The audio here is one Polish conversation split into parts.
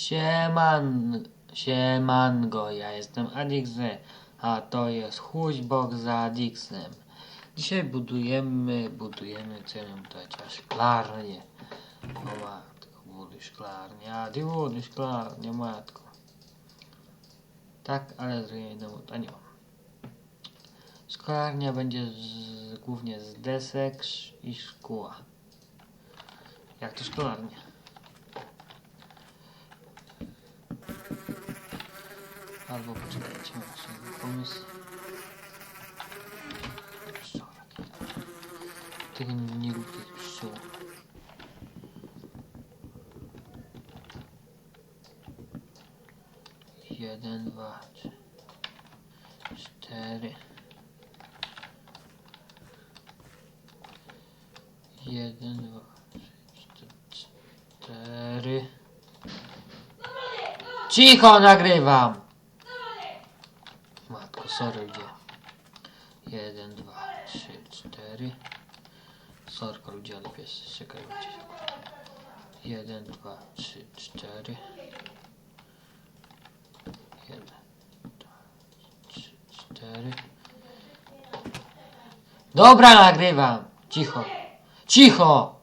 Sieman, siemango, ja jestem Adixy, a to jest Huźbok za Adixem. Dzisiaj budujemy, budujemy, co ja a szklarnię. O matko, buduj szklarnię, a ty buduj szklarnię, matko. Tak, ale z jedną, a nie. Szklarnia będzie z, głównie z desek i szkła. Jak to szklarnia? Albo poczekajcie, pomysł. Nie, lubię tych pszczół. Jeden, dwa, trzy, cztery. Jeden, dwa, trzy, cztery. Cicho nagrywam! 4 Sorka ludziany pies, czekaj gdzieś 1, 2, 3, 4 1, 2, 3, 4 Dobra nagrywam! Cicho! Cicho!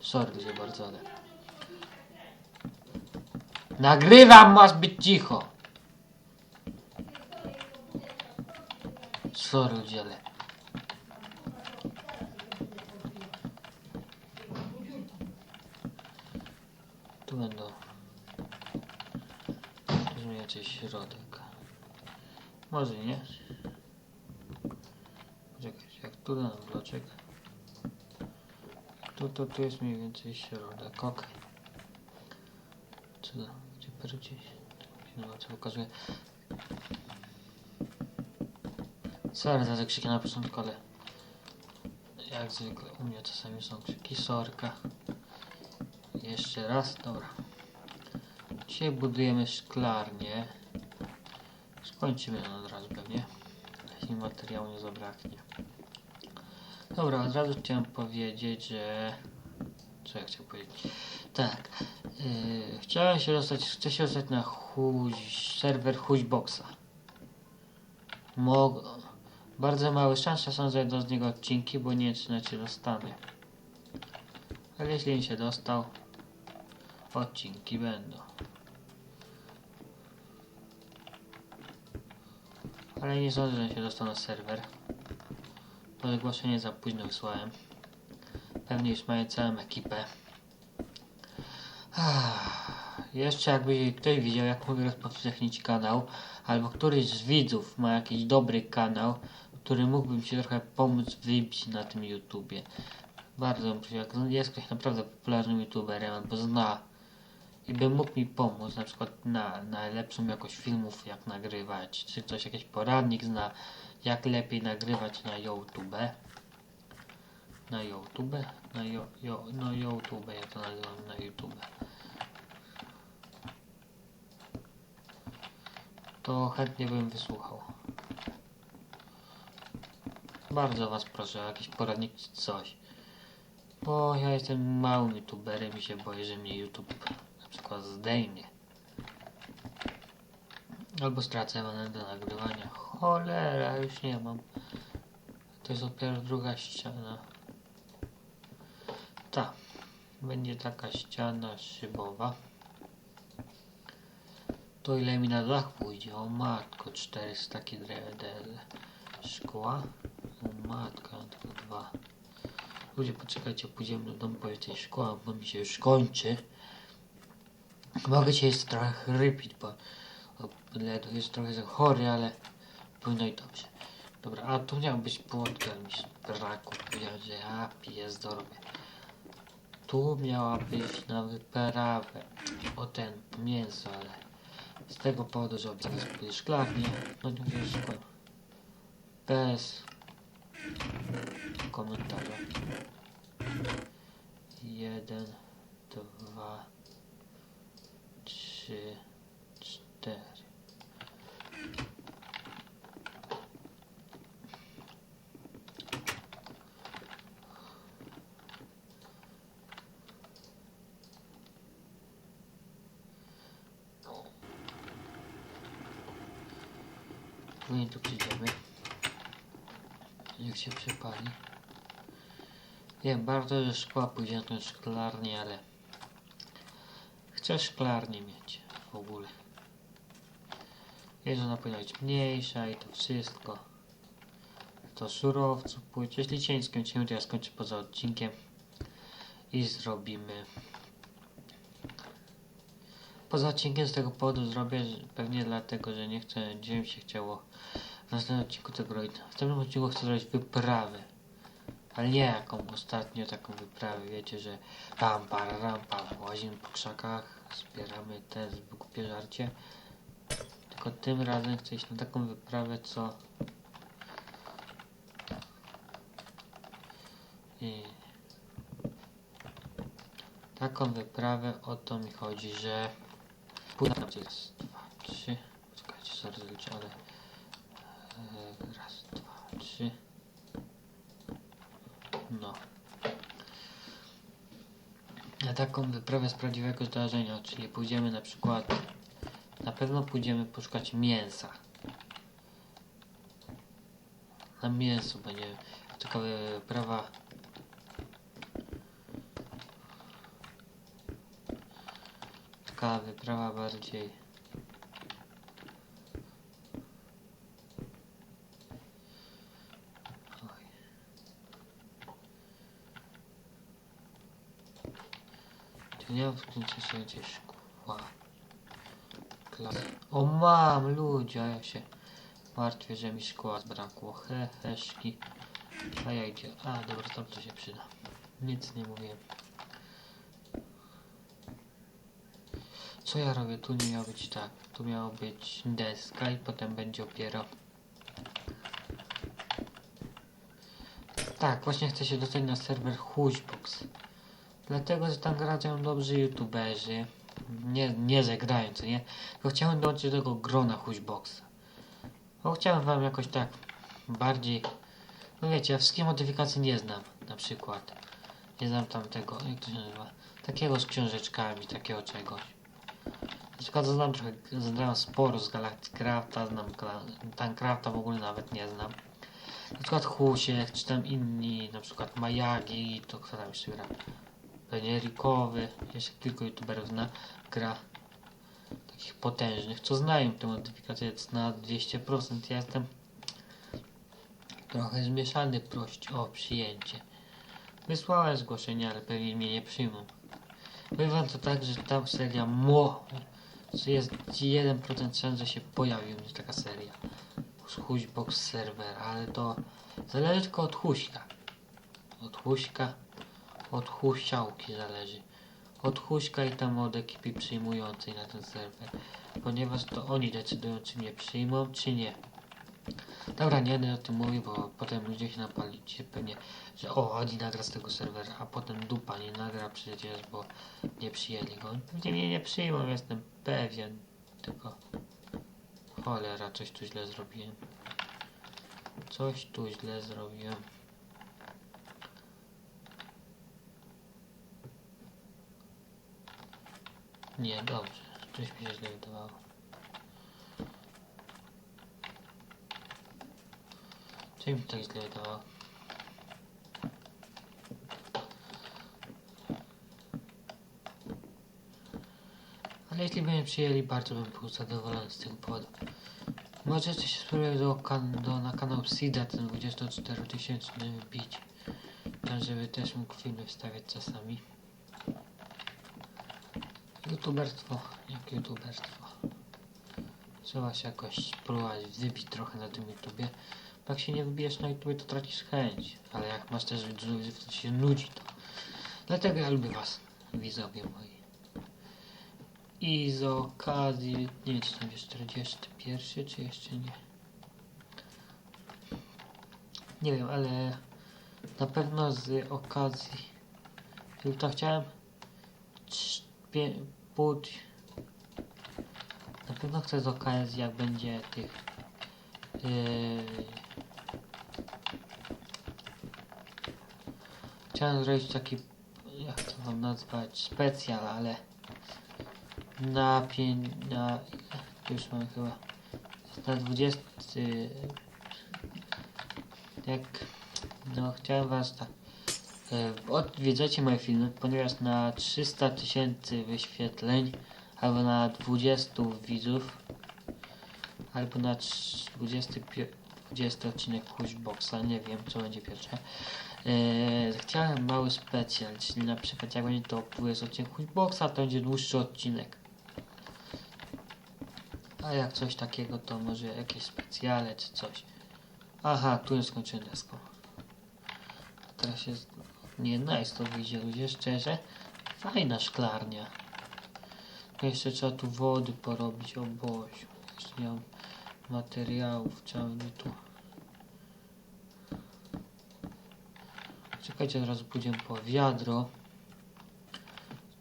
Sorry za bardzo, ale... Nagrywam, masz być cicho! Sorry, ludzie, ale... Tu będą... Zmieniacie środek. Może nie. Poczekajcie, jak tu dam bloczek. Tu, to tu jest mniej więcej środek, ok. Co to? Gdzie perci? No, co pokazuje. Sorry za te krzyki na początku, ale jak zwykle u mnie czasami są krzyki sorka. Jeszcze raz, dobra. Dzisiaj budujemy szklarnię. Skończymy ją od razu pewnie. Jeśli materiału nie zabraknie. Dobra, od razu chciałem powiedzieć, że... Co ja chciałem powiedzieć? Tak. Yy, chciałem się dostać, chcę się dostać na huź, serwer Huźboxa. Mog... Bardzo małe szanse są, że będą z niego odcinki, bo nie wiem, czy na cię dostanę. Ale jeśli się dostał, odcinki będą. Ale nie sądzę, że się dostał na serwer. Bo zgłoszenie za późno wysłałem. Pewnie już mają całą ekipę. Jeszcze jakby ktoś widział, jak mogę rozpowszechnić kanał, albo któryś z widzów ma jakiś dobry kanał, który mógłbym się trochę pomóc wybić na tym YouTubie. Bardzo bym jak jest ktoś naprawdę popularnym YouTuberem, albo zna i by mógł mi pomóc, na przykład na, na lepszą jakość filmów, jak nagrywać, czy coś, jakiś poradnik zna, jak lepiej nagrywać na YouTube. Na YouTube? Na jo, jo, no YouTube, ja to nazywam na YouTube. To chętnie bym wysłuchał. Bardzo was proszę o jakiś poradnik czy coś. Bo ja jestem małym youtuberem i się boję, że mnie YouTube na przykład zdejmie. Albo stracę manę do nagrywania. Cholera, już nie mam. To jest dopiero druga ściana. Ta. Będzie taka ściana szybowa. To ile mi na dach pójdzie? O matko, 400 takie drewne szkła. O matko, mam tylko dwa. Ludzie, poczekajcie, pójdziemy do domu po szkoła, bo mi się już kończy. Mogę cię jeszcze trochę chrypić, bo o, Ledo jest trochę za chory, ale powinno i dobrze. Dobra, a tu miał być płotki, ale mi się brakło. Powiedziałem, że ja piję. Tu miała być na wyprawę o ten mięso, ale z tego powodu, że pójdę szklarnię, no nie wiem. Bez komentarza. Jeden, dwa, trzy, cztery. No. No My tu przyjdziemy. Niech się przypali. Wiem, bardzo że szkła pójdzie na tą szklarnię, ale chcę szklarnię mieć w ogóle. Jest ona powinna być mniejsza i to wszystko. To surowców pójdzie. Jeśli dzisiaj nie skończymy, to ja skończę poza odcinkiem i zrobimy. Poza odcinkiem z tego powodu zrobię, pewnie dlatego, że nie chcę, będzie mi się chciało w następnym odcinku tego robić. W tym odcinku chcę zrobić wyprawę. Ale nie jaką ostatnio taką wyprawę, wiecie, że ram, para, ram, para, łazimy po krzakach, zbieramy te głupie żarcie. Tylko tym razem chcę iść na taką wyprawę, co... I... Taką wyprawę o to mi chodzi, że... Pójdę na raz, dwa, trzy... Czekajcie, zaraz liczę, ale... e, Raz, dwa, trzy... No. Na taką wyprawę z prawdziwego zdarzenia, czyli pójdziemy na przykład, na pewno pójdziemy poszukać mięsa. Na mięso będzie taka wyprawa. Taka wyprawa bardziej. Oj. Czy nie tym czasie gdzieś szkła? Klas. O mam ludzie, a ja się martwię, że mi szkła zbrakło. He, heszki. A ja idzie. A dobra, tam to się przyda. Nic nie mówiłem. Co ja robię? Tu nie miało być tak. Tu miało być deska i potem będzie dopiero. Tak, właśnie chcę się dostać na serwer Hushbox. Dlatego, że tam grają dobrzy youtuberzy. Nie, nie że grają, co nie? Tylko chciałem dołączyć do tego grona Hushboxa. Bo chciałem wam jakoś tak bardziej... No wiecie, ja wszystkie modyfikacji nie znam, na przykład. Nie znam tam tego, jak to się nazywa? Takiego z książeczkami, takiego czegoś. Na przykład znam trochę, znam sporo z Galacticrafta, znam Tancrafta w ogóle nawet nie znam. Na przykład Husiek, czy tam inni, na przykład Majagi, to kto tam jeszcze gra? Pewnie Rikowy, jeszcze kilku youtuberów zna, gra takich potężnych, co znają tę modyfikację na 200%. Ja jestem trochę zmieszany prość o przyjęcie. Wysłałem zgłoszenie, ale pewnie mnie nie przyjmą. Powiem to tak, że ta seria mo, jest 1% szans, że się pojawi u mnie taka seria. Huśbox serwer, ale to zależy tylko od Huśka. Od Huśka, od Husiałki zależy. Od Huśka i tam od ekipy przyjmującej na ten serwer. Ponieważ to oni decydują, czy mnie przyjmą, czy nie. Dobra, nie będę o tym mówił, bo potem ludzie się napalicie pewnie, że o, Adi nagra z tego serwera, a potem dupa nie nagra przecież, bo nie przyjęli go. Pewnie mnie nie przyjmą, jestem pewien. Tylko cholera, coś tu źle zrobiłem. Coś tu źle zrobiłem. Nie, dobrze. Coś mi się źle wydawało. Co mi tak źle wydawało? Ale jeśli mnie przyjęli, bardzo bym był zadowolony z tego powodu. Możecie się spróbować do, kan do, na kanał Sida, ten 24 tysięczny wbić. Tam, żeby też mógł filmy wstawiać czasami youtuberstwo, jak youtuberstwo. Trzeba się jakoś próbować wybić trochę na tym YouTubie. Bo jak się nie wybijesz na YouTubie, to tracisz chęć. Ale jak masz też widzów, to się nudzi to. Dlatego ja lubię was, widzowie moi. I z okazji, nie wiem czy to będzie 41 czy jeszcze nie. Nie wiem, ale na pewno z okazji filtra chciałem 5 spód. Na pewno chcę z OKS jak będzie tych yy, chciałem zrobić taki jak to mam nazwać specjal, ale na 5 na już mam chyba na 20 jak no chciałem was tak e, Odwiedzacie moje filmy, ponieważ na 300 tysięcy wyświetleń, albo na 20 widzów, albo na 20, 20 odcinek Pushboxa, nie wiem co będzie pierwsze. E, chciałem mały specjal, czyli na przykład jak będzie to 20 odcinek Pushboxa, to będzie dłuższy odcinek. A jak coś takiego, to może jakieś specjale czy coś. Aha, tu jest skończone deską. Teraz jest... Nie, nice to wyjdzie ludzie, szczerze. Fajna szklarnia. Jeszcze trzeba tu wody porobić, o Boziu. Jeszcze nie mam materiałów, trzeba będzie tu... Czekajcie, od razu pójdziemy po wiadro.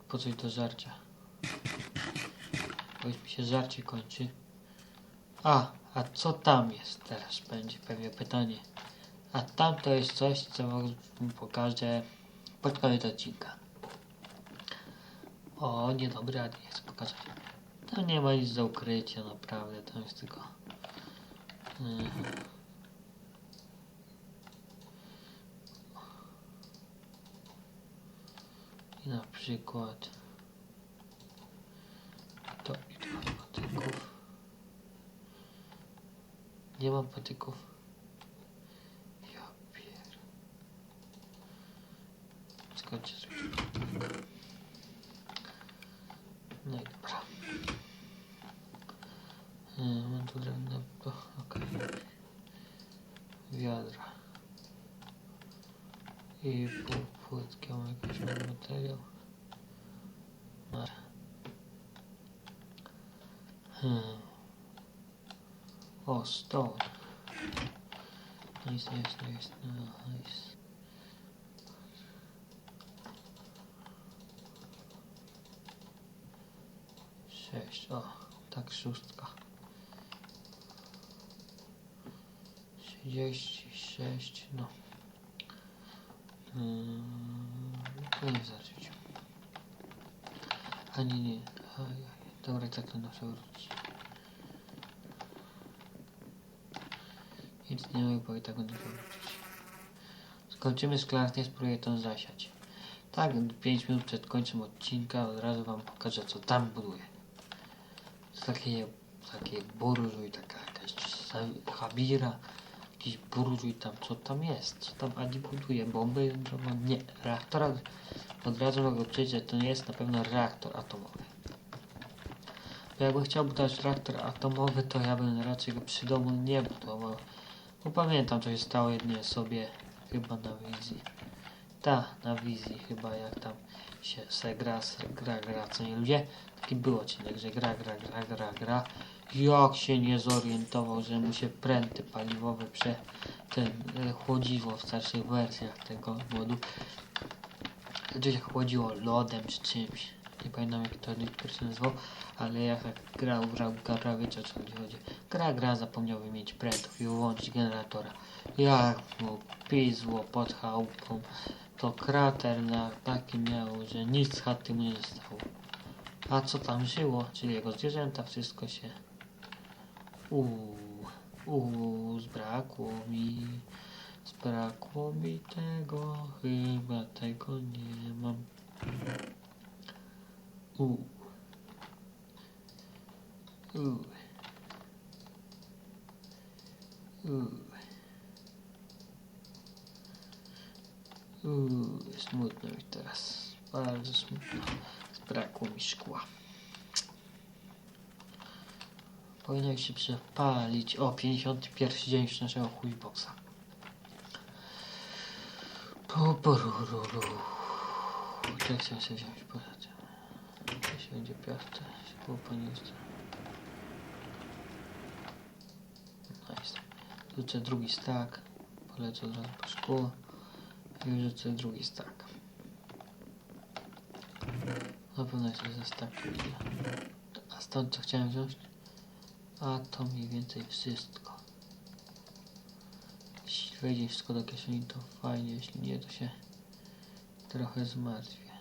Po coś do żarcia. Bo już mi się żarcie kończy. A, a co tam jest teraz będzie pewnie pytanie. A tam to jest coś, co wam pokażę pod koniec odcinka. O, niedobry, ale nie chcę pokazać. Tam nie ma nic do ukrycia, naprawdę, tam jest tylko... Yy. I na przykład... To i tu mam patyków. Nie mam patyków. Ja pier... Skończę zrobić patyk. No i dobra. Yy, mam tu drewno, bo okej. Wiadra. I pół płytki, mam jakiś materiał. Dobra. Hmm. O, tak szóstka. Trzydzieści sześć, no. Hmm, to nie zacząć. A nie, nie. A, dobra, tak to na wrócić. Nic nie mogę, bo i tak będę wrócić. Skończymy szklarnię, spróbuję to zasiać. Tak, 5 minut przed końcem odcinka od razu wam pokażę co tam buduję. Takie, takie burżuj, taka jakaś habira, jakiś burżuj tam, co tam jest, co tam Adi buduje, bomby, no nie, reaktora, od razu mogę powiedzieć, to nie jest na pewno reaktor atomowy. Bo jakbym chciał budować reaktor atomowy, to ja bym raczej go przy domu nie budował. Bo pamiętam, co się stało jednej sobie chyba na wizji. Ta, na wizji chyba, jak tam się se gra, se gra, gra, co nie ludzie. Taki był odcinek, że gra, gra, gra, gra, gra. Jak się nie zorientował, że mu się pręty paliwowe prze... ten e, chłodziło w starszych wersjach tego modu. Gdzieś się chłodziło lodem czy czymś. Nie pamiętam jak to niektóry się nazywał, ale jak grał, grał, grał, wiecie o co chodzi, chodzi. Gra, gra, zapomniał wymienić prętów i wyłączyć generatora. Jak mu pizło pod chałupą, to krater na takim miał, że nic z chaty mu nie zostało. A co tam żyło, czyli jego zwierzęta, wszystko się... Uuu, uuu, zbrakło mi, zbrakło mi tego, chyba tego nie mam. Uuu. Uuu. Uuu. Uuu, smutno mi teraz. Bardzo smutno. Zbrakło mi szkła. Powinno się przepalić. O, 51 dzień już naszego chujboxa. Po, porururu. Jak chciałem sobie wziąć poradę. To się będzie piąte. Się było po nie chce. Nice. Rzucę drugi stack. Polecę od razu po szkło. I rzucę drugi stack. Na pewno jest ze stack. A stąd co chciałem wziąć? A to mniej więcej wszystko. Jeśli wejdzie wszystko do kieszeni to fajnie, jeśli nie to się trochę zmartwię.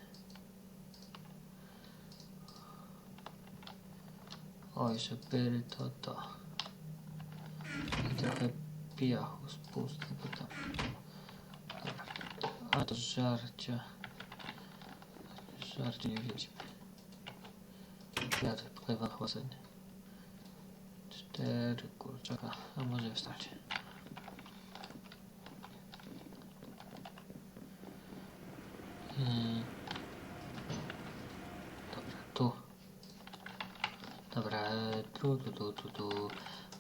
Oj, że pyry to to. trochę piachu spustę, bo tam... A to żarcia. Żarcie nie wiedzimy. Kwiaty poklewa chyba sobie. Cztery kurczaka, a może wystarczy. Yy. Dobra, tu. Dobra, e, tu, tu, tu, tu, tu.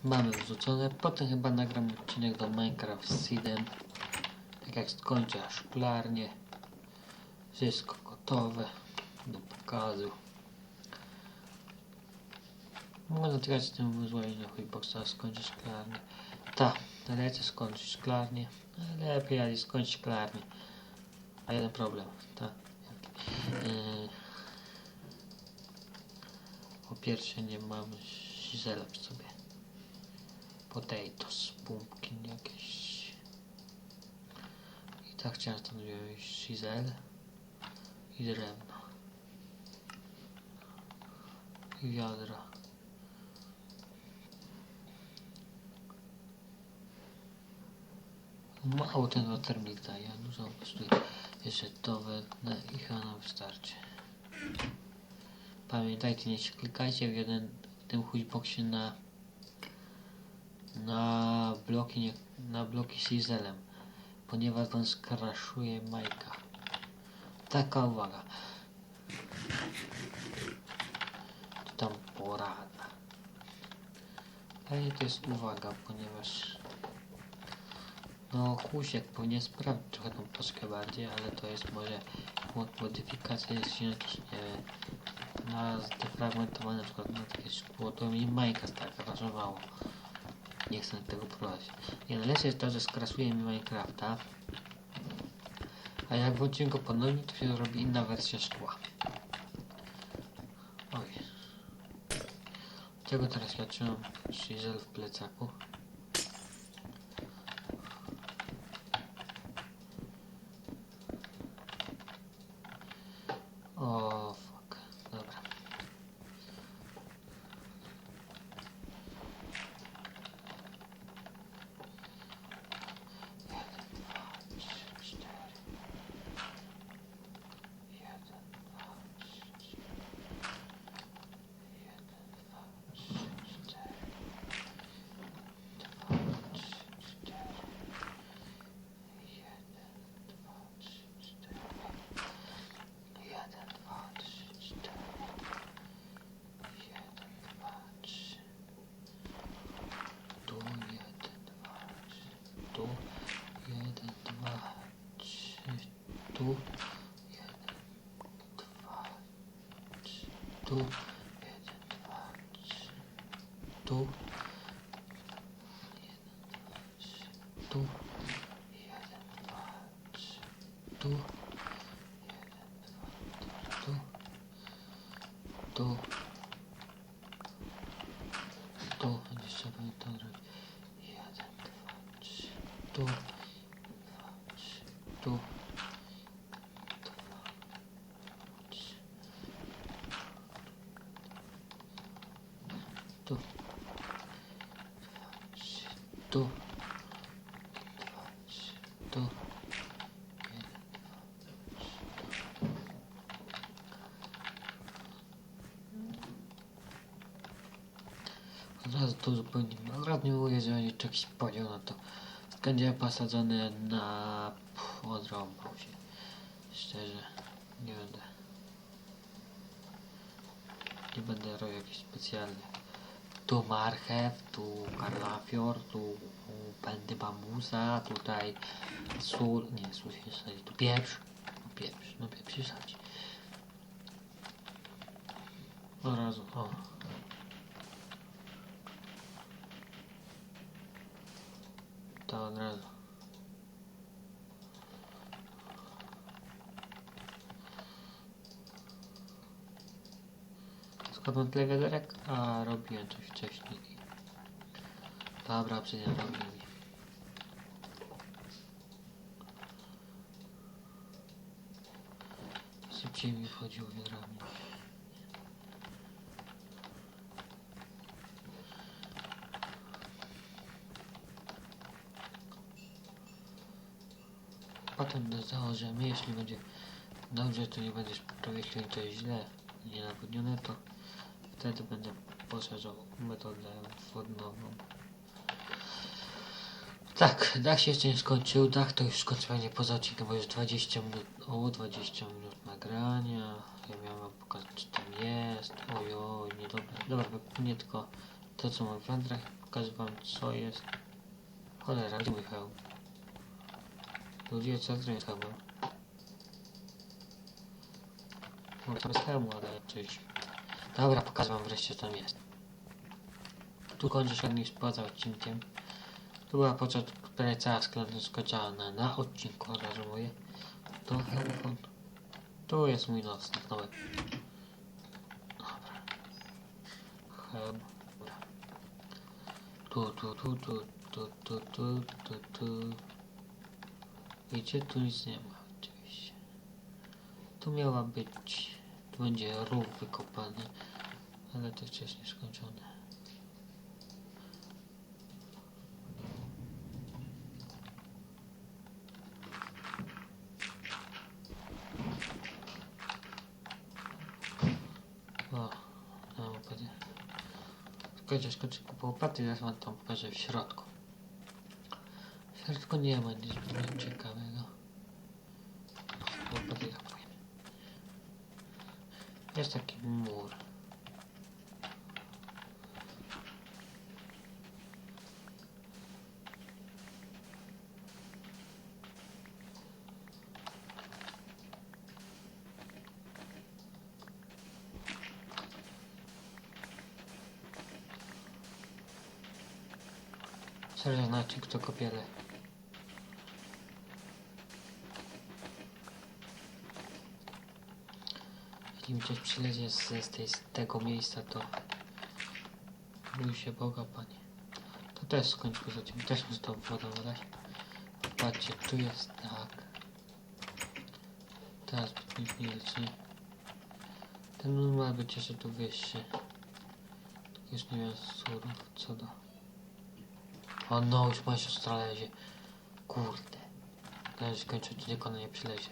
Mamy wrzucone. Potem chyba nagram odcinek do Minecraft Seedem. Tak jak skończę szklarnię. Wszystko gotowe do pokazu. Mogę dotykać z tym złożeniem na Huiboxa, skończę szklarnię. Ta, lecę skończyć szklarnię. Lepiej ale skończyć szklarnię. A jeden problem, ta. Yy, po pierwsze nie mam zizela przy sobie. Potatoes, pumpkin jakieś. Tak stąd wziąć zizel i drewno. I wiadra. Mało ten watermilk daje, dużo po prostu jeszcze to wetnę i chyba nam wystarczy. Pamiętajcie, nie klikajcie w jeden w tym huźboksie na na bloki nie, na bloki z Izelem, ponieważ on skraszuje Majka. Taka uwaga. Tam porada. Ale to jest uwaga, ponieważ no Husiek powinien sprawdzić trochę tą poczkę bardziej, ale to jest może mod- modyfikacja jest genetycznie na zdefragmentowane na przykład na takie szkło, to mi Majka tak rażowało. Nie chcę tego prowadzić. Nie, najlepsze jest to, że skrasuje mi Minecrafta. A jak włączymy go ponownie, to się robi inna wersja szkła. Oj. Czego teraz ja trzymam w plecaku? O, fuck. Dobra. Jeden, dwa, trzy, cztery. Jeden, dwa, trzy. Tu jeden, dwa, trzy. Tu jeden, dwa, trzy. Tu jeden, dwa, trzy. Tu jeden, dwa, trzy. Tu jeden, dwa, trzy. Tu jeden, dwa, trzy. Tu tu, tu, tu, będzie trzeba to robić. Jeden, dwa, trzy, tu, dwa, trzy, tu, dwa, trzy, tu, dwa, trzy, tu, dwa, trzy, tu, jeden, Od razu to zupełnie, od razu nie mówię, że będzie jakiś podział na to. Będzie posadzone na... Odrąbał się. Szczerze, nie będę. Nie będę robił jakiś specjalny. Tu marchew, tu karlafior, tu pędy bambusa, tutaj sól, nie sól się sadzi, tu pieprz, no pieprz, no pieprz się sadzi. Od razu, o. To od razu. Skąd mam tyle wiaderek? A, robiłem coś wcześniej. Dobra, przecież robię. Szybciej mi wchodziło wiadrami. Potem to założymy, jeśli będzie dobrze, to nie będziesz prawie jeśli to jest źle nienawodnione, to wtedy będę poszerzał metodę wodnową. Tak, dach się jeszcze nie skończył, dach to już skończenie poza odcinkiem, bo już 20 minut, o 20 minut nagrania, ja miałem wam pokazać co tam jest, ojoj, nie dobra, nie tylko to co mam w jądrach, pokażę wam co jest, cholera, gdzie mój hełm? Ludzie, co zrobić hełmem? Mówię, to bez hełmu, ale czyś. Dobra, pokażę wam wreszcie co tam jest. Tu kończysz już poza odcinkiem. Tu była początek, prawie cała szklanka skończyła na, odcinku, od. To. Tu jest mój nocnik nowy. Dobra. Hełm. Tu, tu, tu, tu, tu, tu, tu, tu, tu. Widzicie, tu nic nie ma, oczywiście. Tu miała być, tu będzie rów wykopany, ale to no łopaty. Skończę, skończę kupę łopaty, teraz wam tam pokażę w środku tylko nie ma nic ciekawego. Dobra, ja. Jest taki mur. Co to znaczy, kto kopiele? Coś przylezie z, z, tej, z tego miejsca, to bój się Boga, Panie. To też skończmy z tym, też mi tą wodą wlać. Patrzcie, tu jest tak. Teraz być milczy. Ten ma być jeszcze tu wyższy. Już nie wiem surów co do... O no, już moja siostra lezie. Kurde. Już kończę, to tylko nie przylezie.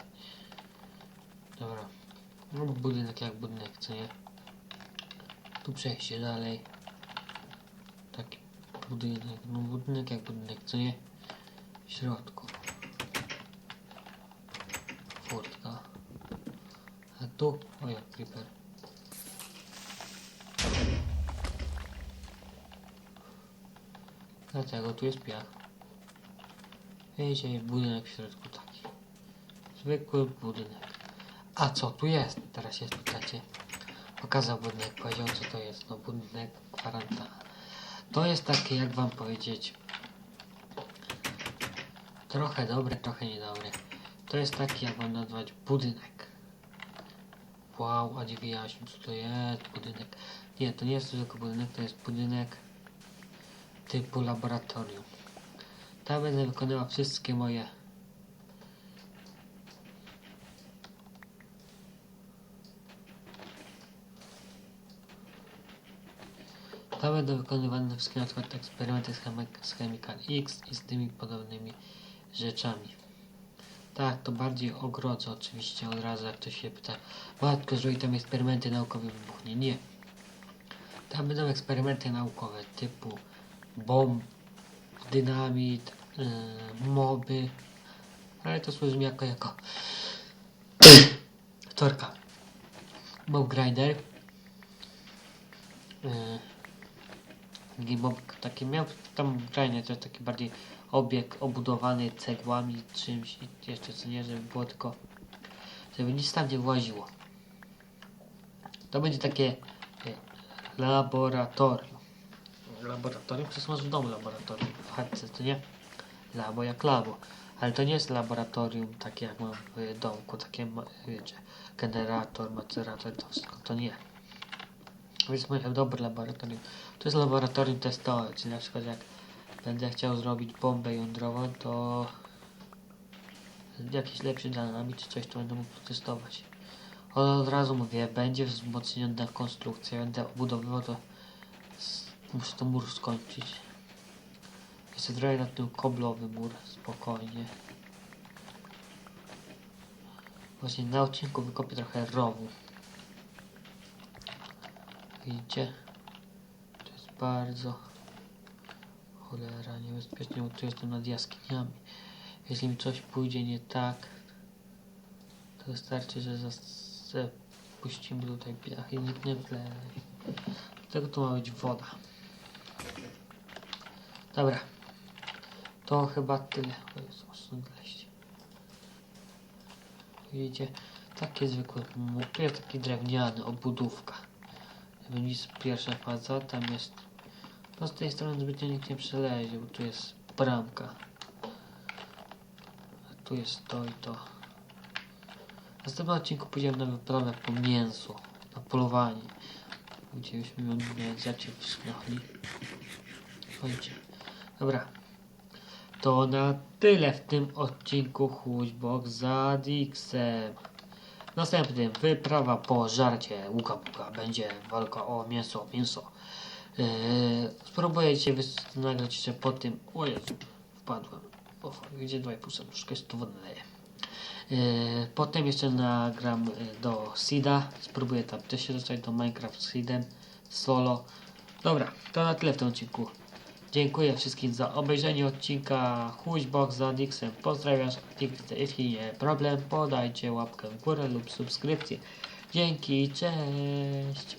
Dobra. No budynek jak budynek, co nie? Tu przejście dalej. Taki budynek, no budynek jak budynek, co nie? W środku. Furtka. A tu, o jak creeper. Dlatego tu jest piach. Wiecie, budynek w środku taki. Zwykły budynek. A co tu jest? Teraz się pytacie. Pokazał budynek, powiedział co to jest. No budynek kwarantanna. To jest takie, jak wam powiedzieć, trochę dobre, trochę niedobre. To jest taki, jak wam nazwać, budynek. Wow, a nie wyjaśnił, co to jest budynek. Nie, to nie jest tylko budynek, to jest budynek typu laboratorium. Tam będę wykonywał wszystkie moje Będą wykonywane wszystkie na przykład eksperymenty z, z Chemical X i z tymi podobnymi rzeczami. Tak, to bardziej ogrodzę oczywiście od razu, jak ktoś się pyta. Matko, zrobi tam eksperymenty naukowe wybuchnie. Nie. Tam będą eksperymenty naukowe typu bomb, dynamit, yy, moby, ale to służy mi jako, jako wtorka. Mob grinder. Yy, mob, taki miał tam grinder, to jest taki bardziej obieg obudowany cegłami, czymś i jeszcze co nie, żeby było tylko, żeby nic tam nie właziło. To będzie takie e, laboratorium laboratorium, to masz w domu laboratorium, w chatce, to nie? Labo jak labo. Ale to nie jest laboratorium takie jak mam w domku, takie, wiecie, generator, macerator, to wszystko, to nie. Więc moje dobre laboratorium. To jest laboratorium testowe, czyli na przykład jak będę chciał zrobić bombę jądrową, to jakiś lepszy dynamit czy coś, to będę mógł testować. Od razu mówię, będzie wzmocniona konstrukcja, będę obudowywał to Muszę to mur skończyć. Jeszcze trochę na tym koblowy mur, spokojnie. Właśnie na odcinku wykopię trochę rowu. Widzicie? To jest bardzo cholera niebezpiecznie, bo tu jestem nad jaskiniami. Jeśli mi coś pójdzie nie tak, to wystarczy, że puścimy tutaj piach i nikt nie wleje. Do tego tu ma być woda. Dobra. To chyba tyle. O Jezu. Widzicie? Takie zwykłe. taki drewniany, obudówka. Nic pierwsza faza, tam jest. No z tej strony zbytnio nikt nie przelezie, bo tu jest bramka. A tu jest to i to. W następnym odcinku pójdziemy na wyprawę po mięsu, na polowanie. Gdzie byśmy między wschnachli. Chodźcie. Dobra. To na tyle w tym odcinku Huźbok za Dixem. W następnym wyprawa po żarcie łuka buka. Będzie walka o mięso, mięso. Yy, spróbujecie wys- nagrać jeszcze po tym. O Jezu, wpadłem. O, gdzie 2,5 serduszka, jest to wodę daje. Yy, potem jeszcze nagram yy, do Sida. Spróbuję tam też się dostać do Minecraft z solo. Dobra, to na tyle w tym odcinku. Dziękuję wszystkim za obejrzenie odcinka Huźbox za Dixem. Pozdrawiam. Jeśli nie problem, podajcie łapkę w górę lub subskrypcję. Dzięki, cześć!